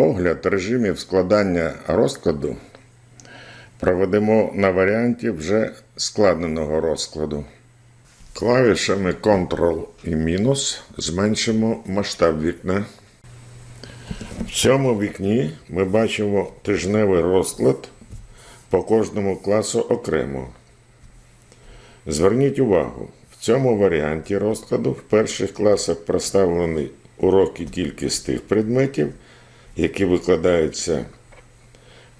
Огляд режимів складання розкладу проведемо на варіанті вже складеного розкладу. Клавішами Ctrl і мінус зменшимо масштаб вікна. В цьому вікні ми бачимо тижневий розклад по кожному класу окремо. Зверніть увагу, в цьому варіанті розкладу в перших класах представлені уроки тільки з тих предметів, які викладаються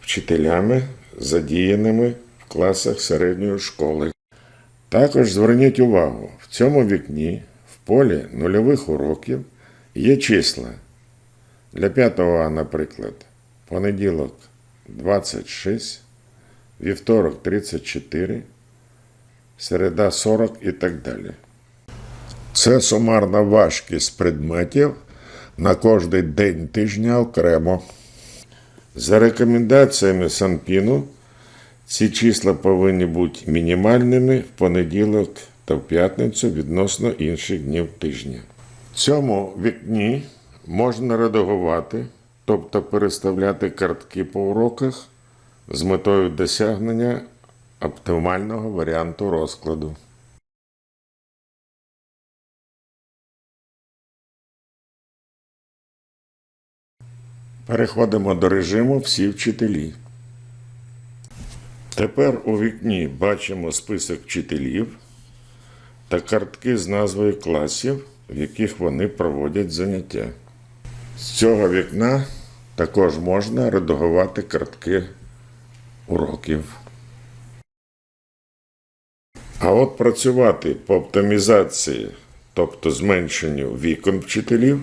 вчителями, задіяними в класах середньої школи. Також зверніть увагу, в цьому вікні в полі нульових уроків є числа. Для 5 А, наприклад, понеділок 26, вівторок 34, середа 40 і так далі. Це сумарна важкість предметів на кожний день тижня окремо. За рекомендаціями Санпіну, ці числа повинні бути мінімальними в понеділок та в п'ятницю відносно інших днів тижня. В цьому вікні можна редагувати, тобто переставляти картки по уроках з метою досягнення оптимального варіанту розкладу. Переходимо до режиму всі вчителі. Тепер у вікні бачимо список вчителів та картки з назвою класів, в яких вони проводять заняття. З цього вікна також можна редагувати картки уроків. А от працювати по оптимізації, тобто зменшенню вікон вчителів,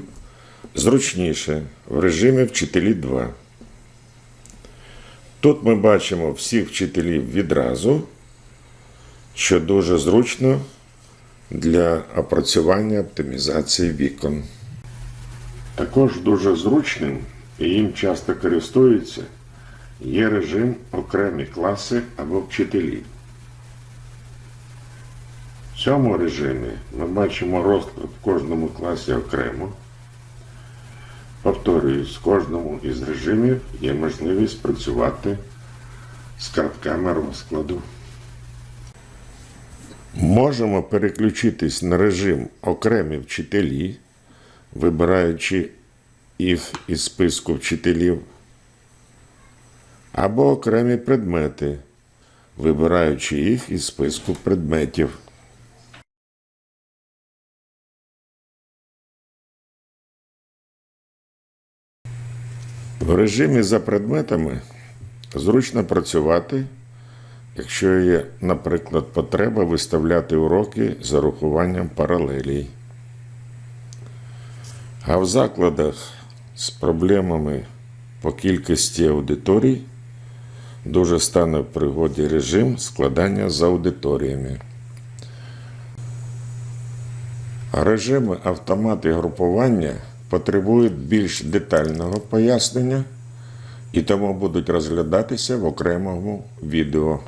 зручніше в режимі вчителі 2. Тут ми бачимо всіх вчителів відразу, що дуже зручно для опрацювання оптимізації вікон. Також дуже зручним і їм часто користуються є режим окремі класи або вчителі. В цьому режимі ми бачимо розклад в кожному класі окремо. Повторююсь, в кожному із режимів є можливість працювати з картками розкладу. Можемо переключитись на режим окремі вчителі, вибираючи їх із списку вчителів, або окремі предмети, вибираючи їх із списку предметів. В режимі за предметами зручно працювати, якщо є, наприклад, потреба виставляти уроки з урахуванням паралелій. А в закладах з проблемами по кількості аудиторій дуже стане в пригоді режим складання з аудиторіями. Режими автомат і групування потребують більш детального пояснення і тому будуть розглядатися в окремому відео.